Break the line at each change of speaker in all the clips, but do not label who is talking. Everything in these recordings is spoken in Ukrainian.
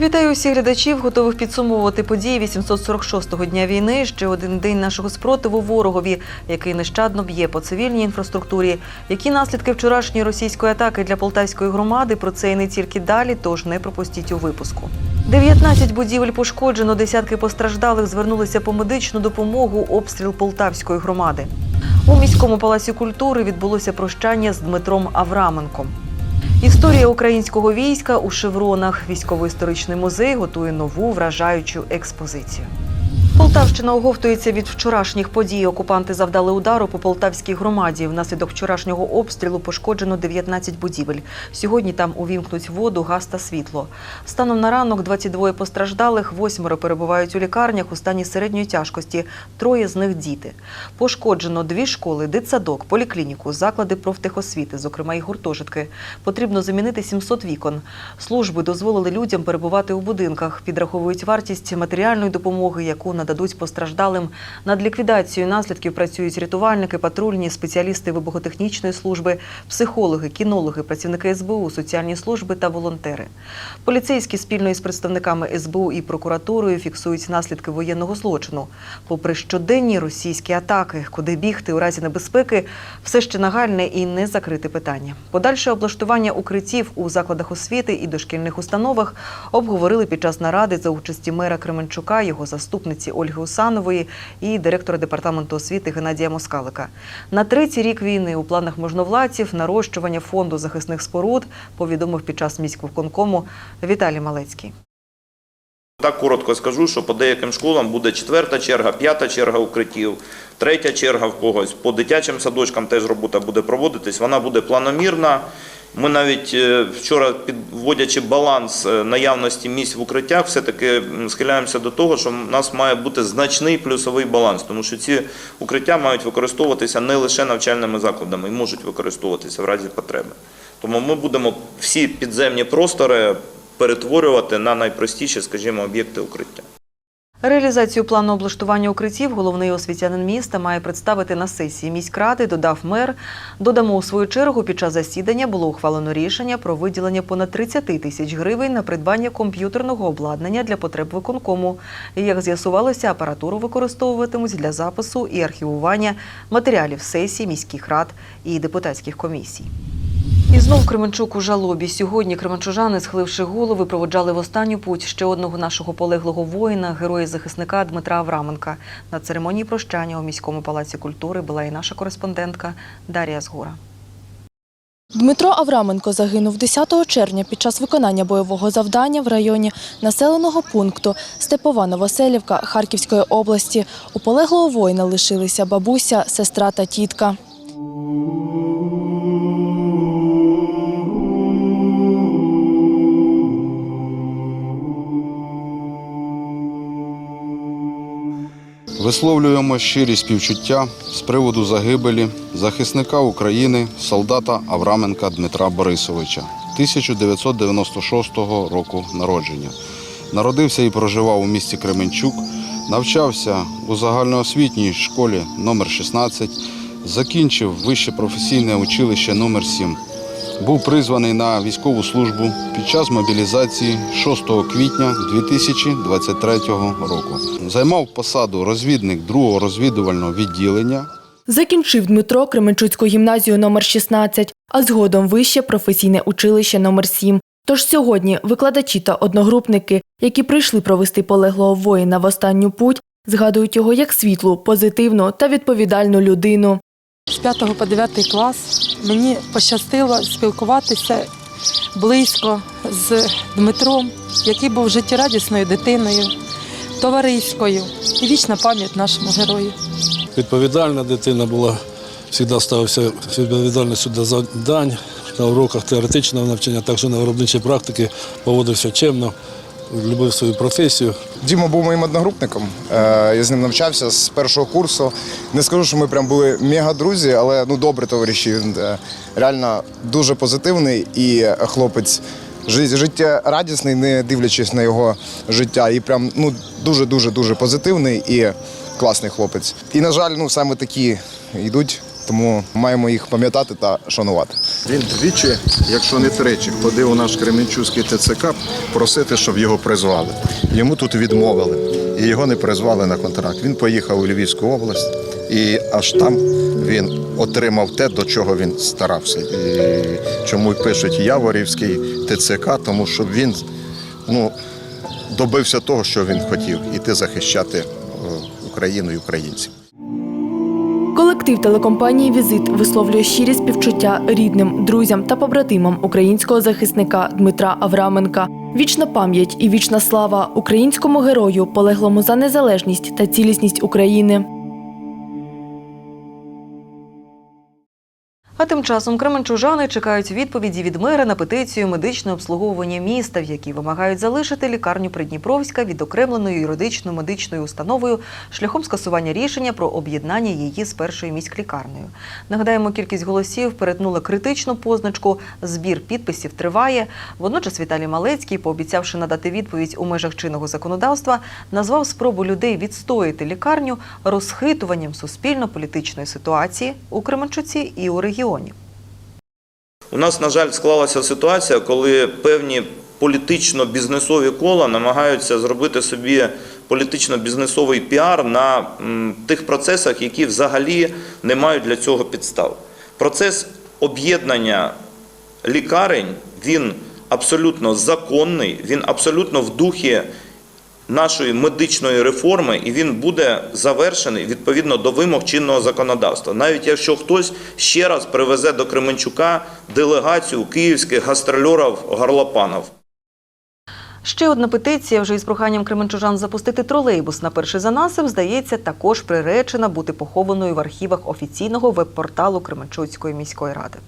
Вітаю усіх глядачів, готових підсумовувати події 846-го дня війни. Ще один день нашого спротиву ворогові, який нещадно б'є по цивільній інфраструктурі. Які наслідки вчорашньої російської атаки для полтавської громади? Про це і не тільки далі, тож не пропустіть у випуску. 19 будівель пошкоджено, десятки постраждалих звернулися по медичну допомогу. Обстріл полтавської громади. У міському палаці культури відбулося прощання з Дмитром Авраменком. Історія українського війська у шевронах. Військово-історичний музей готує нову вражаючу експозицію. Полтавщина оговтується від вчорашніх подій. Окупанти завдали удару по полтавській громаді. Внаслідок вчорашнього обстрілу пошкоджено 19 будівель. Сьогодні там увімкнуть воду, газ та світло. Станом на ранок 22 постраждалих, восьмеро перебувають у лікарнях у стані середньої тяжкості. Троє з них діти. Пошкоджено дві школи, дитсадок, поліклініку, заклади профтехосвіти, зокрема і гуртожитки. Потрібно замінити 700 вікон. Служби дозволили людям перебувати у будинках. Підраховують вартість матеріальної допомоги, яку нададуть постраждалим. Над ліквідацією наслідків працюють рятувальники, патрульні, спеціалісти вибухотехнічної служби, психологи, кінологи, працівники СБУ, соціальні служби та волонтери. Поліцейські спільно із представниками СБУ і прокуратурою фіксують наслідки воєнного злочину. Попри щоденні російські атаки, куди бігти у разі небезпеки, все ще нагальне і не закрите питання. Подальше облаштування укриттів у закладах освіти і дошкільних установах обговорили під час наради за участі мера Кременчука, його заступниці Ольги Усанової і директора департаменту освіти Геннадія Москалика. На третій рік війни у планах можновладців нарощування фонду захисних споруд повідомив під час міськвиконкому Віталій Малецький.
Так коротко скажу, що по деяким школам буде четверта черга, п'ята черга укриттів, третя черга в когось. По дитячим садочкам теж робота буде проводитись. Вона буде планомірна. Ми навіть е, вчора, підводячи баланс е, наявності місць в укриттях, все-таки схиляємося до того, що в нас має бути значний плюсовий баланс, тому що ці укриття мають використовуватися не лише навчальними закладами, і можуть використовуватися в разі потреби. Тому ми будемо всі підземні простори перетворювати на найпростіші, скажімо, об'єкти укриття.
Реалізацію плану облаштування укриттів головний освітянин міста має представити на сесії міськради, додав мер. Додамо у свою чергу, під час засідання було ухвалено рішення про виділення понад 30 тисяч гривень на придбання комп'ютерного обладнання для потреб виконкому. Як з'ясувалося, апаратуру використовуватимуть для запису і архівування матеріалів сесій міських рад і депутатських комісій. І знов Кременчук у жалобі. Сьогодні кременчужани, схиливши голови, проводжали в останню путь ще одного нашого полеглого воїна, героя-захисника Дмитра Авраменка. На церемонії прощання у міському палаці культури була і наша кореспондентка Дар'я Згура.
Дмитро Авраменко загинув 10 червня під час виконання бойового завдання в районі населеного пункту Степова Новоселівка Харківської області. У полеглого воїна лишилися бабуся, сестра та тітка.
Висловлюємо щирі співчуття з приводу загибелі захисника України, солдата Авраменка Дмитра Борисовича 1996 року народження. Народився і проживав у місті Кременчук, навчався у загальноосвітній школі номер 16 закінчив вище професійне училище номер 7 був призваний на військову службу під час мобілізації 6 квітня 2023 року. Займав посаду розвідник 2-го розвідувального відділення.
Закінчив Дмитро Кременчуцьку гімназію номер 16, а згодом вище професійне училище номер 7. Тож сьогодні викладачі та одногрупники, які прийшли провести полеглого воїна в останню путь, згадують його як світлу, позитивну та відповідальну людину.
З 5 по 9 клас. Мені пощастило спілкуватися близько з Дмитром, який був життєрадісною дитиною, товариською. І вічна пам'ять нашому герою.
Відповідальна дитина була, завжди ставився відповідальністю до завдань на уроках теоретичного навчання, також на виробничій практиці поводився чемно, любив свою професію.
Діма був моїм одногрупником. Е, Я з ним навчався з першого курсу. Не скажу, що ми прям були мега друзі, але ну добре товариші. Він е, реально дуже позитивний і хлопець жи- життєрадісний, не дивлячись на його життя. І прям ну дуже дуже дуже позитивний і класний хлопець. І на жаль, ну саме такі йдуть, тому маємо їх пам'ятати та шанувати.
Він двічі, якщо не тричі, ходив у наш Кременчуцький ТЦК просити, щоб його призвали. Йому тут відмовили і його не призвали на контракт. Він поїхав у Львівську область і аж там він отримав те, до чого він старався. І чому пишуть Яворівський ТЦК, тому що він ну, добився того, що він хотів, іти захищати е, Україну і українців.
Колектив телекомпанії Візит висловлює щирі співчуття рідним, друзям та побратимам українського захисника Дмитра Авраменка. Вічна пам'ять і вічна слава українському герою, полеглому за незалежність та цілісність України.
А тим часом кременчужани чекають відповіді від мера на петицію медичне обслуговування міста, в якій вимагають залишити лікарню Придніпровська відокремленою юридичною медичною установою шляхом скасування рішення про об'єднання її з першою міськлікарнею. Нагадаємо, кількість голосів перетнула критичну позначку. Збір підписів триває. Водночас Віталій Малецький, пообіцявши надати відповідь у межах чинного законодавства, назвав спробу людей відстояти лікарню розхитуванням суспільно-політичної ситуації у Кременчуці і у регіоні.
У нас, на жаль, склалася ситуація, коли певні політично-бізнесові кола намагаються зробити собі політично-бізнесовий піар на тих процесах, які взагалі не мають для цього підстав. Процес об'єднання лікарень він абсолютно законний, він абсолютно в духі нашої медичної реформи, і він буде завершений відповідно до вимог чинного законодавства. Навіть якщо хтось ще раз привезе до Кременчука делегацію київських гастрольорів горлопанов.
Ще одна петиція, вже із проханням кременчужан запустити тролейбус на перший занасип, здається, також приречена бути похованою в архівах офіційного веб-порталу Кременчуцької міської ради.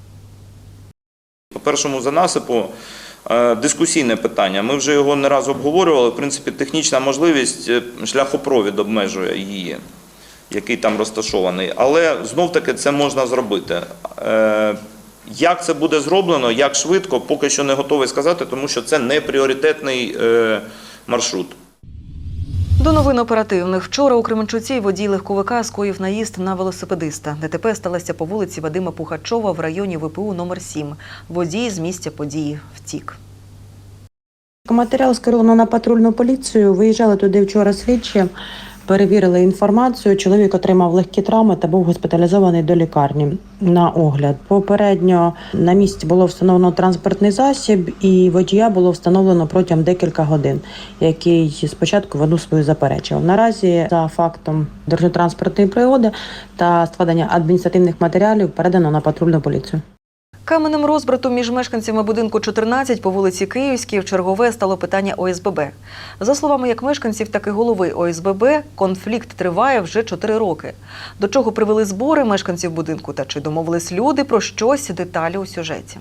По першому занасипу дискусійне питання. Ми вже його не раз обговорювали. В принципі, технічна можливість е, шляхопровід обмежує її, який там розташований. Але знов таки це можна зробити. Е, Як це буде зроблено, як швидко, поки що не готовий сказати, тому що це не пріоритетний е, маршрут.
До новин оперативних. Вчора у Кременчуці водій легковика скоїв наїзд на велосипедиста. ДТП сталося по вулиці Вадима Пухачова в районі ВПУ номер 7 Водій з місця події втік.
Матеріал скеровано на патрульну поліцію. Виїжджали туди вчора слідчі, перевірили інформацію. Чоловік отримав легкі травми та був госпіталізований до лікарні на огляд. Попередньо на місці було встановлено транспортний засіб, і водія було встановлено протягом декілька годин, який спочатку воду свою заперечував. Наразі за фактом дорожньо-транспортної пригоди та складення адміністративних матеріалів передано на патрульну поліцію.
Каменем розбрату між мешканцями будинку 14 по вулиці Київській в чергове стало питання ОСББ. За словами як мешканців, так і голови ОСББ, конфлікт триває вже 4 роки. До чого привели збори мешканців будинку та чи домовились люди про щось деталі у сюжеті.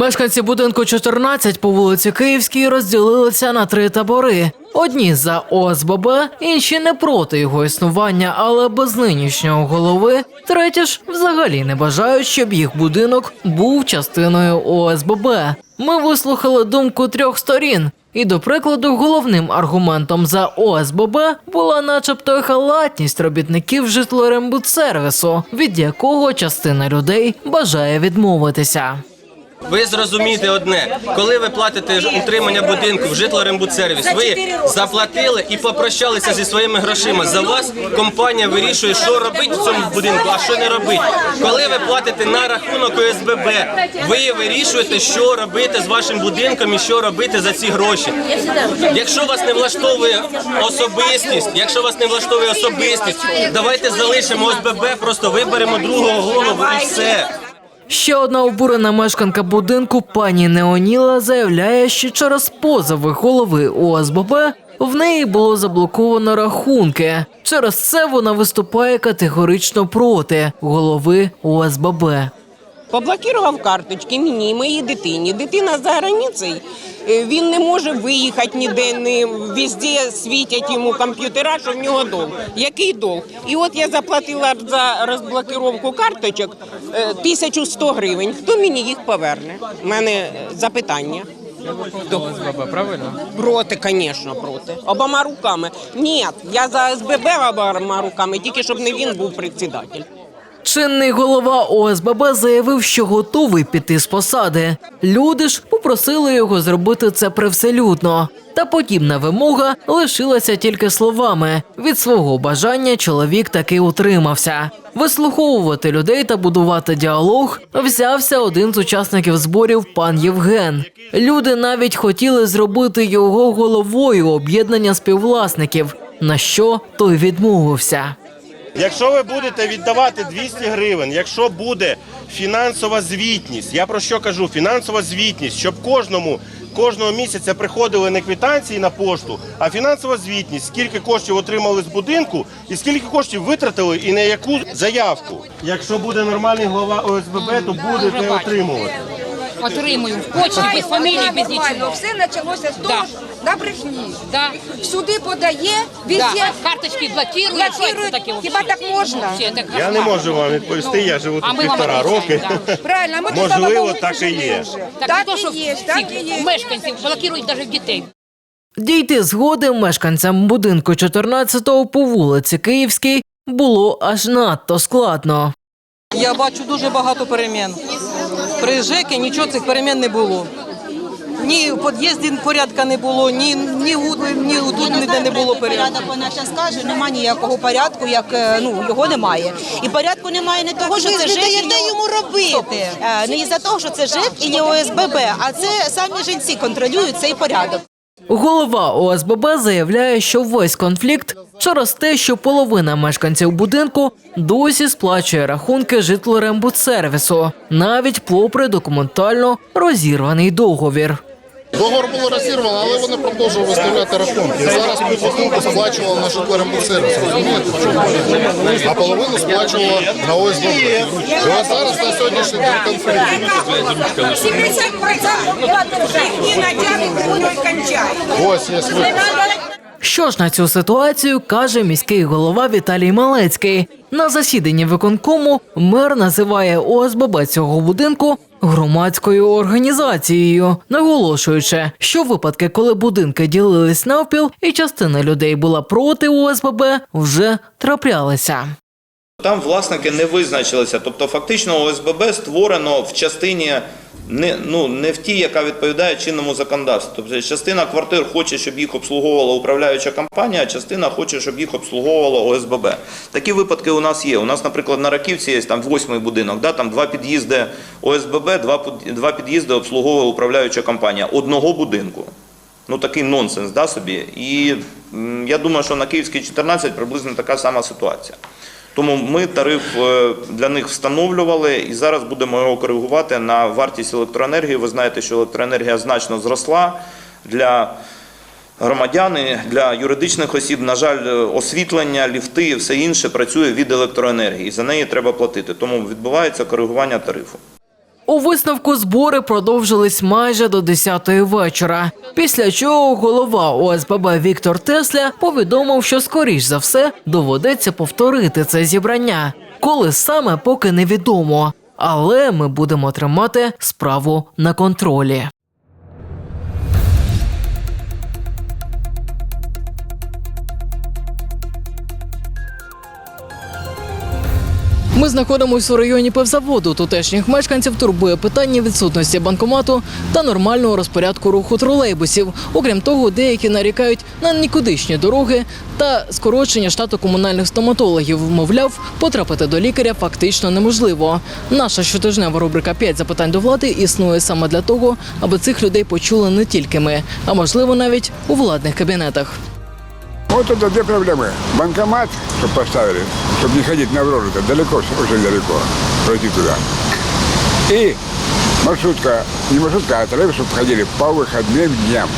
Мешканці будинку 14 по вулиці Київській розділилися на три табори. Одні за ОСББ, інші не проти його існування, але без нинішнього голови. Треті ж взагалі не бажають, щоб їх будинок був частиною ОСББ. Ми вислухали думку трьох сторін. І, до прикладу, головним аргументом за ОСББ була начебто халатність робітників житлорембудсервісу, від якого частина людей бажає відмовитися.
Ви зрозумієте одне, коли ви платите утримання будинку в житлорембудсервіс, ви заплатили і попрощалися зі своїми грошима. За вас компанія вирішує, що робити в цьому будинку, а що не робити. Коли ви платите на рахунок ОСББ, ви вирішуєте, що робити з вашим будинком і що робити за ці гроші. Якщо вас не влаштовує особистість, якщо вас не влаштовує особистість, давайте залишимо ОСББ, просто виберемо другого голову і все.
Ще одна обурена мешканка будинку пані Неоніла заявляє, що через позови голови ОСББ в неї було заблоковано рахунки. Через це вона виступає категорично проти голови ОСББ.
Поблокував карточки мені, моїй дитині. Дитина за границею, він не може виїхати ніде, не везде світять йому комп'ютера, що в нього долг. Який долг? І от я заплатила за розблокировку карточок е, 1100 гривень. Хто мені їх поверне? У мене е, запитання. ОСББ, правильно? Проти, звісно, проти. Обома руками. Ні, я за СББ обома руками, тільки щоб не він був председатель.
Чинний голова ОСББ заявив, що готовий піти з посади. Люди ж попросили його зробити це привселюдно. Та подібна вимога лишилася тільки словами. Від свого бажання чоловік таки утримався. Вислуховувати людей та будувати діалог взявся один з учасників зборів пан Євген. Люди навіть хотіли зробити його головою об'єднання співвласників, на що той відмовився.
Якщо ви будете віддавати 200 гривень, якщо буде фінансова звітність, я про що кажу? Фінансова звітність, щоб кожному кожного місяця приходили не квитанції на пошту, а фінансова звітність, скільки коштів отримали з будинку і скільки коштів витратили і на яку заявку. Якщо буде нормальний голова ОСББ, то будете отримувати.
Отримую в почті, без фамілії, без нічого.
Все почалося з того, що на брехні.
Да.
Суди подає,
Да.
везде
Карточки блокирують,
блокирують.
таке
Хіба так можна?
Вообще,
Я не можу вам відповісти, я живу
А
тут
ми вам
півтора роки.
Правильно, а ми тут,
Можливо,
Богу,
так і є.
вже.
Так,
Так
то, що
і є, так і
всіх
є.
мешканців блокирують навіть дітей.
Дійти згоди мешканцям будинку 14-го по вулиці Київській було аж надто складно.
Я бачу дуже багато перемін. При ЖЕКі нічого цих перемін не було. Ні в під'їзді порядка не було, ні, ні, у- ні тут ніде не було порядку.
Вона зараз каже, немає ніякого порядку, як е, ну його немає. І порядку немає не того, що це ЖЕК і йому робити. Не із-за того, що це ЖЕК і не ОСББ, а це самі жінці контролюють цей порядок.
Голова ОСББ заявляє, що весь конфлікт через те, що половина мешканців будинку досі сплачує рахунки житлорембудсервісу, навіть попри документально розірваний договір.
Договор було розірвано, але вони продовжували виставляти рахунки. І зараз піврахунку сплачували на житлорембудсервіс, розумієте? А половину сплачувала на ОСББ. І от зараз на сьогоднішній день конфлікт.
70%
Ось є випуск.
Що ж на цю ситуацію каже міський голова Віталій Малецький. На засіданні виконкому мер називає ОСББ цього будинку громадською організацією, наголошуючи, що випадки, коли будинки ділились навпіл і частина людей була проти ОСББ, вже траплялися.
Там власники не визначилися. Тобто, фактично, ОСББ створено в частині не, ну, не в тій, яка відповідає чинному законодавству. Тобто частина квартир хоче, щоб їх обслуговувала управляюча компанія, а частина хоче, щоб їх обслуговувало ОСББ. Такі випадки у нас є. У нас, наприклад, на Раківці є там восьмий будинок, да, там два під'їзди ОСББ, два, два під'їзди обслуговує управляюча компанія одного будинку. Ну такий нонсенс, да, собі. І я думаю, що на Київській 14 приблизно така сама ситуація. Тому ми тариф е, для них встановлювали і зараз будемо його коригувати на вартість електроенергії. Ви знаєте, що електроенергія значно зросла для громадян, для юридичних осіб. На жаль, освітлення, ліфти і все інше працює від електроенергії. За неї треба платити. Тому відбувається коригування тарифу.
У висновку збори продовжились майже до 10-ї вечора. Після чого голова ОСББ Віктор Тесля повідомив, що скоріш за все доведеться повторити це зібрання. Коли саме поки невідомо. Але ми будемо тримати справу на контролі. Ми знаходимося у районі певзаводу. Тутешніх мешканців турбує питання відсутності банкомату та нормального розпорядку руху тролейбусів. Окрім того, деякі нарікають на нікудишні дороги та скорочення штату комунальних стоматологів. Мовляв, потрапити до лікаря фактично неможливо. Наша щотижнева рубрика «5 запитань до влади існує саме для того, аби цих людей почули не тільки ми, а можливо навіть у владних кабінетах.
Вот это две проблемы. Банкомат, чтобы поставили, чтобы не ходить на врожу, это далеко, очень далеко, пройти туда. И маршрутка, не маршрутка, а троллейбус, чтобы ходили по выходным дням,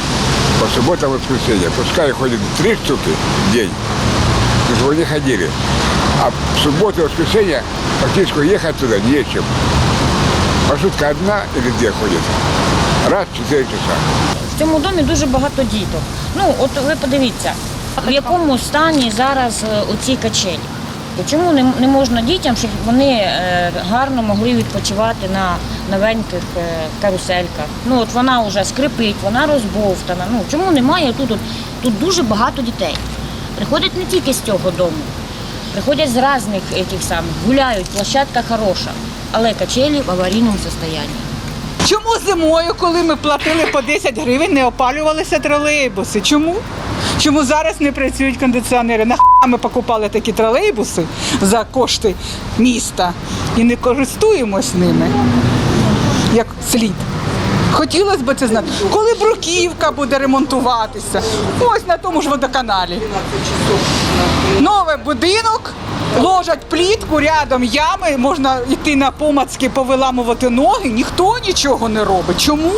по субботам и воскресенье. Пускай ходит три штуки в день, чтобы не ходили. А в субботу и воскресенье практически ехать туда нечем. Маршрутка одна или две ходит. Раз в четыре часа.
В цьому домі дуже багато діток. Ну, от ви подивіться, в якому стані зараз е, оці качелі. Чому не, можна дітям, щоб вони е, гарно могли відпочивати на новеньких е, карусельках? Ну от вона вже скрипить, вона розбовтана. Ну чому немає тут? От, тут дуже багато дітей. Приходять не тільки з цього дому. приходять з різних этих самих, гуляють, площадка хороша, але качелі в аварійному стані.
Чому зимою, коли ми платили по 10 гривень, не опалювалися тролейбуси? Чому? Чому зараз не працюють кондиціонери? Нахай ми покупали такі тролейбуси за кошти міста і не користуємось ними як слід. Хотілося б це знати. Коли бруківка буде ремонтуватися? Ось на тому ж водоканалі. Новий будинок, ложать плітку, рядом ями, можна йти на помацки, повиламувати ноги, ніхто нічого не робить. Чому?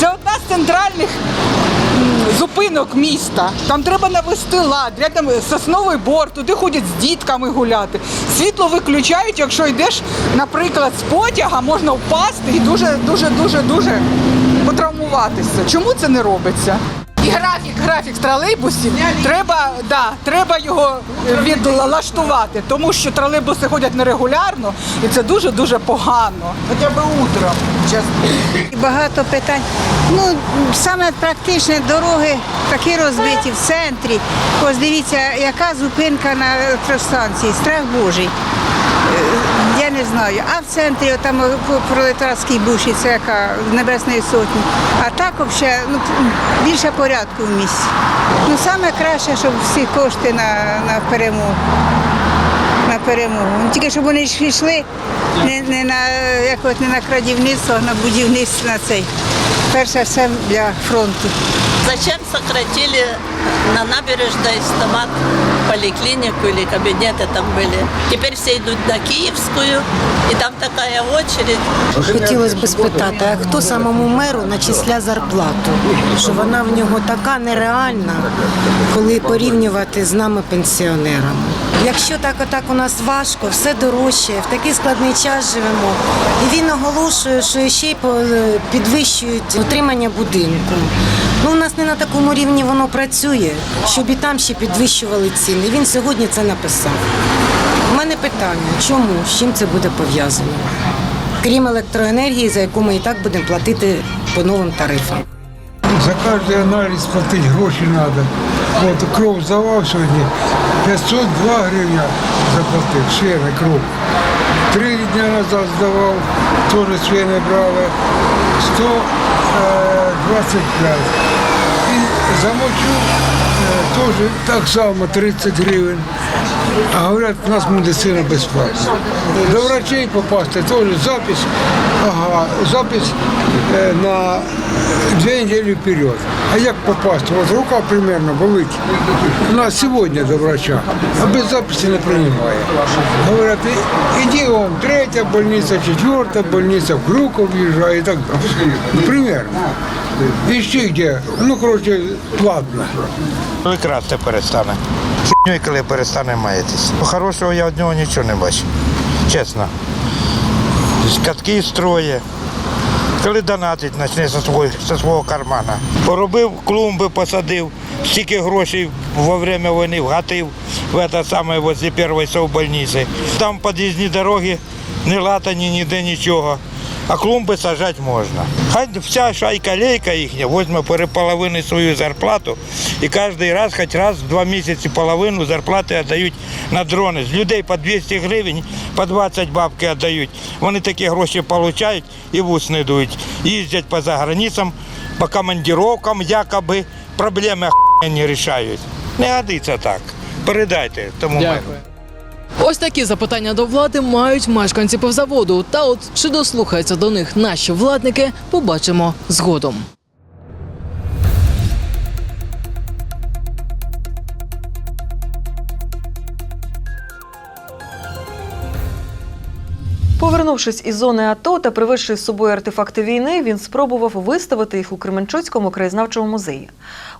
Це одна з центральних зупинок міста. Там треба навести лад, рядом сосновий бор, туди ходять з дітками гуляти. Світло виключають, якщо йдеш, наприклад, з потяга, можна впасти і дуже, дуже, дуже, дуже потравмуватися. Чому це не робиться? Графік, графік тролейбусів треба, да, треба його відлаштувати, тому що тролейбуси ходять нерегулярно, і це дуже дуже погано. Хоча б утром.
І Багато питань. Ну, саме практичне дороги такі розбиті в центрі. Ось дивіться, яка зупинка на електростанції, страх Божий. Е, не знаю. А в центрі там по пролетарській буші, це яка Небесної сотні. А так взагалі ну, більше порядку в місті. Ну саме краще, щоб всі кошти на, на перемогу. На перемогу. Ну, Тільки щоб вони йшли не, не на як не на крадівництво, а на будівництво на цей. Перше все для фронту.
Зачем сократили на набережной стомат поликлинику или кабинеты там были? Теперь все идут на Киевскую, и там такая очередь.
Хотілося б спитати, а хто самому меру начисля зарплату? Що вона в нього така нереальна, коли порівнювати з нами пенсіонерами. Якщо так отак у нас важко, все дорожче, в такий складний час живемо. І він оголошує, що ще й підвищують утримання будинку. Ну, у нас не на такому рівні воно працює, щоб і там ще підвищували ціни. Він сьогодні це написав. У мене питання, чому, з чим це буде пов'язано? Крім електроенергії, за яку ми і так будемо платити по новим тарифам.
За кожний аналіз платити гроші треба. От кров здавав сьогодні, 502 гривня заплатив, свіна кров. Три дні назад здавав, теж свіни брали, 125. І за мочу е, теж так само 30 гривень. А говорять, у нас медицина безплатна. До врачей попасти теж запись, ага, запись е, на дві недели вперед. А як попасти? От рука примерно болить. У нас сьогодні до врача, а без записи не приймає. Говорять, «І- іди он, третя больниця, четверта больниця, в Крюков в'їжджає і так далі. Ну, примерно. І ще де, ну, коротше, платно.
Коли красти перестане. Хуйньою, коли перестане маятись. Хорошого я від нього нічого не бачу. Чесно. Катки строє. Коли донатить почне зі свого, свого кармана. Поробив клумби, посадив, стільки грошей во время війни вгатив в це саме возле першої совбольниці. Там під'їзні дороги не латані, ніде нічого. А клумби сажати можна. Хай вся шайка-лейка їхня візьме переполовини свою зарплату і кожен раз, хоч раз в два місяці половину зарплати віддають на дрони. З людей по 200 гривень, по 20 бабки віддають. Вони такі гроші отримують і в ус не дують. Їздять по заграницям, по командировкам якоби проблеми не рішають. Не годиться так. Передайте тому меру.
Ось такі запитання до влади мають мешканці пивзаводу. Та от чи дослухаються до них наші владники, побачимо згодом.
Повернувшись із зони АТО та привезши з собою артефакти війни, він спробував виставити їх у Кременчуцькому краєзнавчому музеї.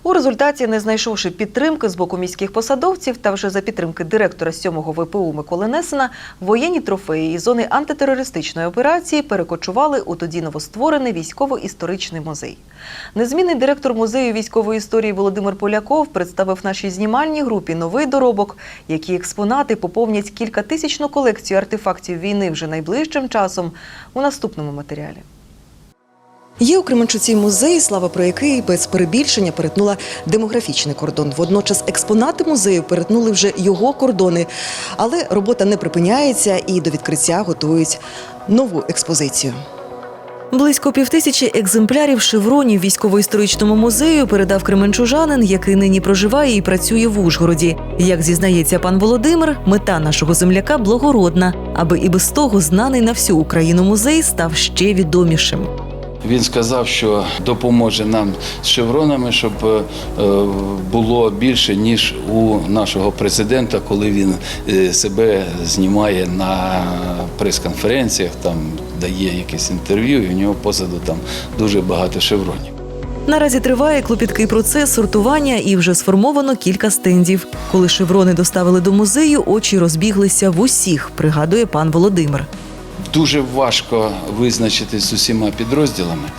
У результаті, не знайшовши підтримки з боку міських посадовців та вже за підтримки директора 7-го ВПУ Миколи Несена, воєнні трофеї із зони антитерористичної операції перекочували у тоді новостворений військово-історичний музей. Незмінний директор музею військової історії Володимир Поляков представив нашій знімальній групі новий доробок, які експонати поповнять кількатисячну колекцію артефактів війни вже найближчим часом у наступному матеріалі. Є у Кременчуці музей, слава про який без перебільшення перетнула демографічний кордон. Водночас експонати музею перетнули вже його кордони. Але робота не припиняється і до відкриття готують нову експозицію. Близько півтисячі екземплярів шевронів військово-історичному музею передав кременчужанин, який нині проживає і працює в Ужгороді. Як зізнається пан Володимир, мета нашого земляка благородна, аби і без того знаний на всю Україну музей став ще відомішим.
Він сказав, що допоможе нам з шевронами, щоб е, було більше ніж у нашого президента, коли він е, себе знімає на прес-конференціях, там дає якесь інтерв'ю, і в нього позаду там дуже багато шевронів.
Наразі триває клопіткий процес сортування і вже сформовано кілька стендів. Коли шеврони доставили до музею, очі розбіглися в усіх, пригадує пан Володимир.
Дуже важко визначити з усіма підрозділами.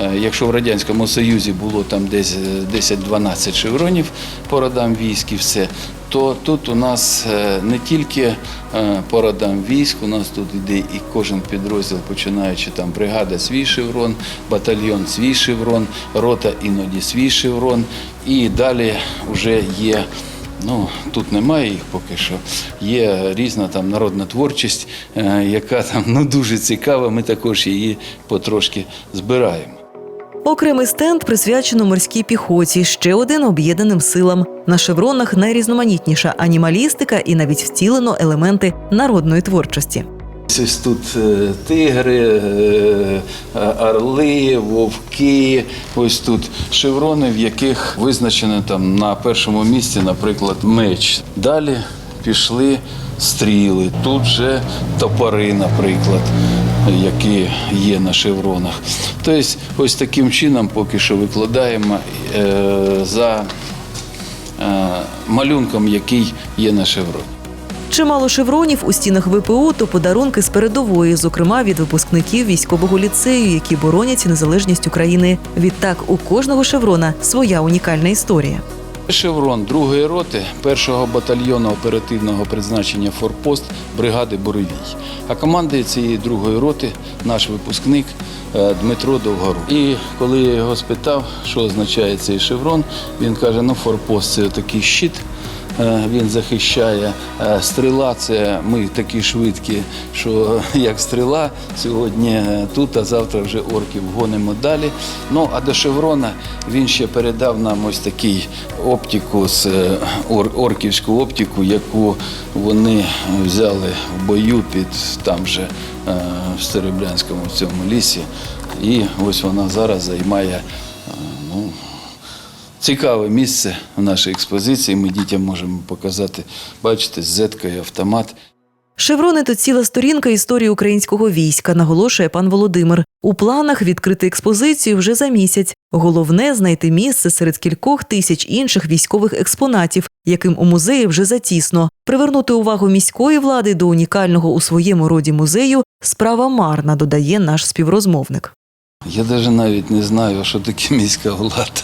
Е, Якщо в Радянському Союзі було там десь е, 10-12 шевронів по родам військ і все, то тут у нас е, не тільки е, по родам військ, у нас тут іде і кожен підрозділ, починаючи там бригада свій шеврон, батальйон свій шеврон, рота іноді свій шеврон. І далі вже є Ну, тут немає їх поки що. Є різна там народна творчість, е, яка там ну, дуже цікава. Ми також її потрошки збираємо.
Окремий стенд присвячено морській піхоті, ще один об'єднаним силам. На шевронах найрізноманітніша анімалістика і навіть втілено елементи народної творчості.
Ось тут е, тигри, е, орли, вовки. Ось тут шеврони, в яких визначено там на першому місці, наприклад, меч. Далі пішли стріли. Тут вже топори, наприклад, які є на шевронах. Тобто, ось таким чином поки що викладаємо е, за малюнком, який є на шевроні.
Чимало шевронів у стінах ВПУ то подарунки з передової, зокрема від випускників військового ліцею, які боронять незалежність України. Відтак у кожного шеврона своя унікальна історія.
Шеврон другої роти першого батальйону оперативного призначення Форпост бригади Боровій. А командує цієї другої роти наш випускник е, Дмитро Довгору. І коли я його спитав, що означає цей шеврон, він каже: ну форпост це такий щит. Е, Він захищає Е, стріла. Це ми такі швидкі, що як стріла сьогодні е, тут, а завтра вже орків гонимо далі. Ну а до шеврона він ще передав нам ось такий оптику з ор- орківську оптику, яку вони взяли в бою під там же в Серебрянському в цьому лісі. І ось вона зараз займає ну, цікаве місце в нашій експозиції. Ми дітям можемо показати, бачите, з зеткою автомат.
Шеврони то ціла сторінка історії українського війська, наголошує пан Володимир. У планах відкрити експозицію вже за місяць. Головне знайти місце серед кількох тисяч інших військових експонатів, яким у музеї вже затісно. Привернути увагу міської влади до унікального у своєму роді музею справа марна, додає наш співрозмовник.
Я навіть навіть не знаю, що таке міська влада.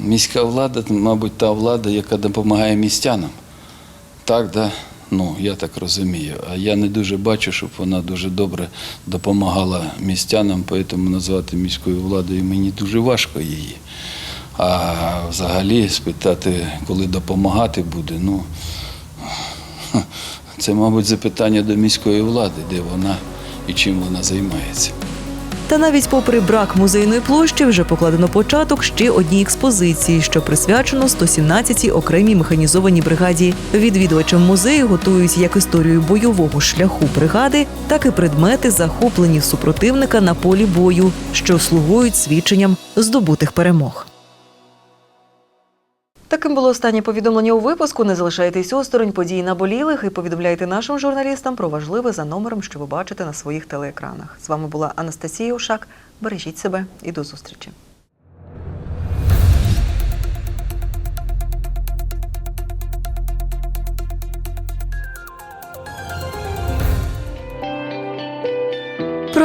Міська влада, мабуть, та влада, яка допомагає містянам. Так, да? ну, я так розумію. А я не дуже бачу, щоб вона дуже добре допомагала містянам, тому назвати міською владою мені дуже важко її. А взагалі спитати, коли допомагати буде, ну це, мабуть, запитання до міської влади, де вона і чим вона займається.
Та навіть попри брак музейної площі, вже покладено початок ще одній експозиції, що присвячено 117-й окремій механізованій бригаді. Відвідувачам музею готують як історію бойового шляху бригади, так і предмети, захоплені супротивника на полі бою, що слугують свідченням здобутих перемог. Таким було останнє повідомлення у випуску. Не залишайтесь осторонь подій наболілих і повідомляйте нашим журналістам про важливе за номером, що ви бачите на своїх телеекранах. З вами була Анастасія Ушак. Бережіть себе і до зустрічі.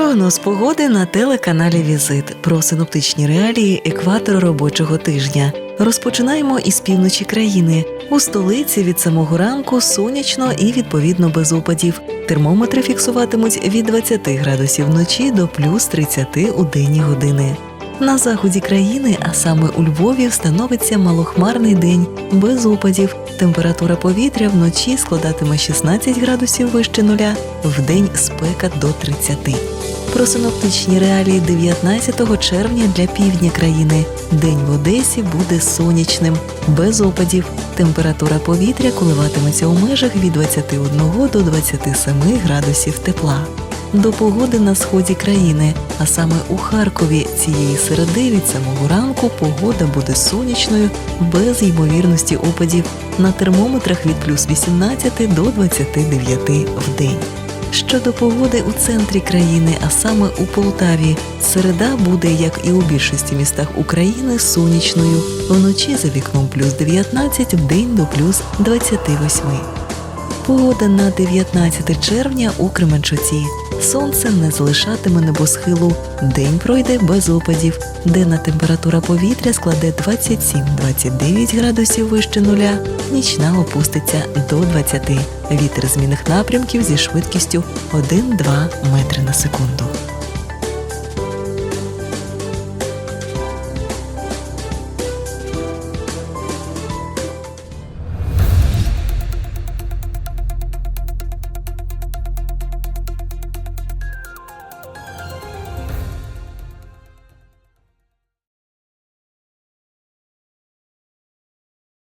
Прогноз погоди на телеканалі Візит про синоптичні реалії екватору робочого тижня. Розпочинаємо із півночі країни.
У столиці від самого ранку сонячно і відповідно без опадів. Термометри фіксуватимуть від 20 градусів вночі до плюс 30 у денні години. На заході країни, а саме у Львові, встановиться малохмарний день без опадів. Температура повітря вночі складатиме 16 градусів вище нуля, вдень спека до 30. Про синоптичні реалії 19 червня для півдня країни. День в Одесі буде сонячним, без опадів. Температура повітря коливатиметься у межах від 21 до 27 градусів тепла. До погоди на сході країни, а саме у Харкові цієї середи від самого ранку погода буде сонячною без ймовірності опадів на термометрах від плюс 18 до 29 в день. Щодо погоди у центрі країни, а саме у Полтаві, середа буде, як і у більшості містах України, сонячною. Вночі за вікном плюс 19, вдень до плюс 28. Погода на 19 червня у Кременчуці. Сонце не залишатиме небосхилу. День пройде без опадів. Денна температура повітря складе 27-29 градусів вище нуля. Нічна опуститься до 20. Вітер змінних напрямків зі швидкістю 1-2 метри на секунду.